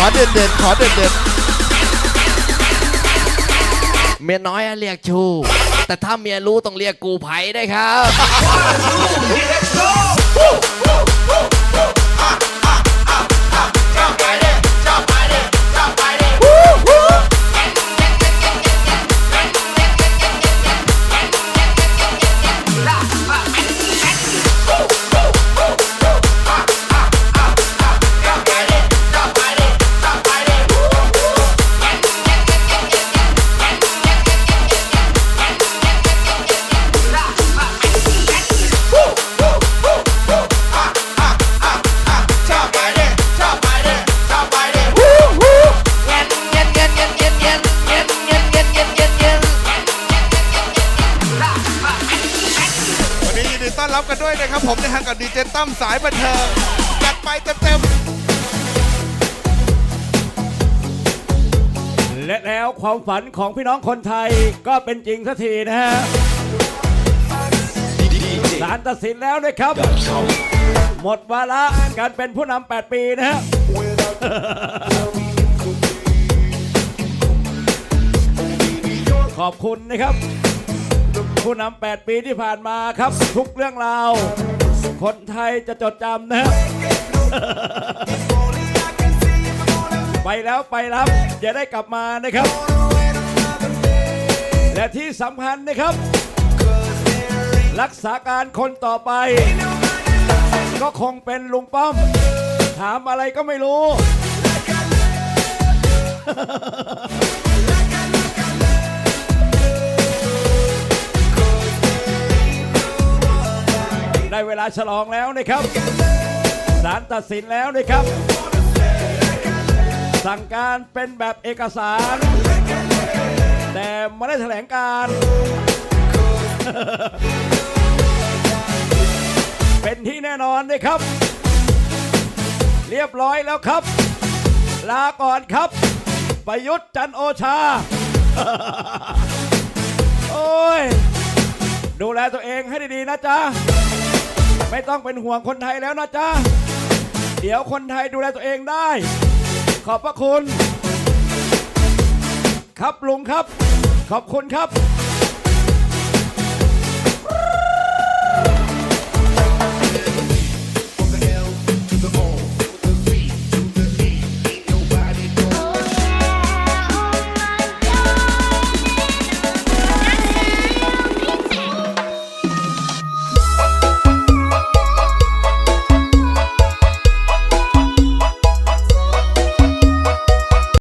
ขอเด็ดเด็ดขอเด็ดเด็ดเมียน้อยเรียกชู แต่ถ้าเมียรู้ต้องเรียกกูไผ่ได้ครับ อนรับกันด้วยนะครับ ผมนะฮะกับดีเจตั้มสายบันเทิงจัดไปเต็มและแล้วความฝันของพี่น้องคนไทยก็เป็นจริงสักทีนะฮะศาลตัดสินแล้วนะครับ หมดวาระการเป็นผู้นำ8 ปีนะฮะขอบคุณนะครับ ผู้นำ8 ปีที่ผ่านมาครับ ทุกเรื่องราว คนไทยจะจดจำนะไปแล้วไปรับอย่าได้กลับมานะครับ และที่สำคัญนะครับ รักษาการคนต่อไป ก็คงเป็นลุงป้อม ถามอะไรก็ไม่รู้ ได้เวลาฉลองแล้วนะครับศาลตัดสินแล้วนะครับ สั่งการเป็นแบบเอกสาร แต่ไม่ได้แถลงการ เป็นที่แน่นอนนะครับ เรียบร้อยแล้วครับ ลาก่อนครับ ประยุทธ์จันโอชา โอ้ยดูแลตัวเองให้ดีๆนะจ๊ะ ไม่ต้องเป็นห่วงคนไทยแล้วนะจ๊ะ เดี๋ยวคนไทยดูแลตัวเองได้ ขอบพระคุณ ครับลุงครับ ขอบคุณครับ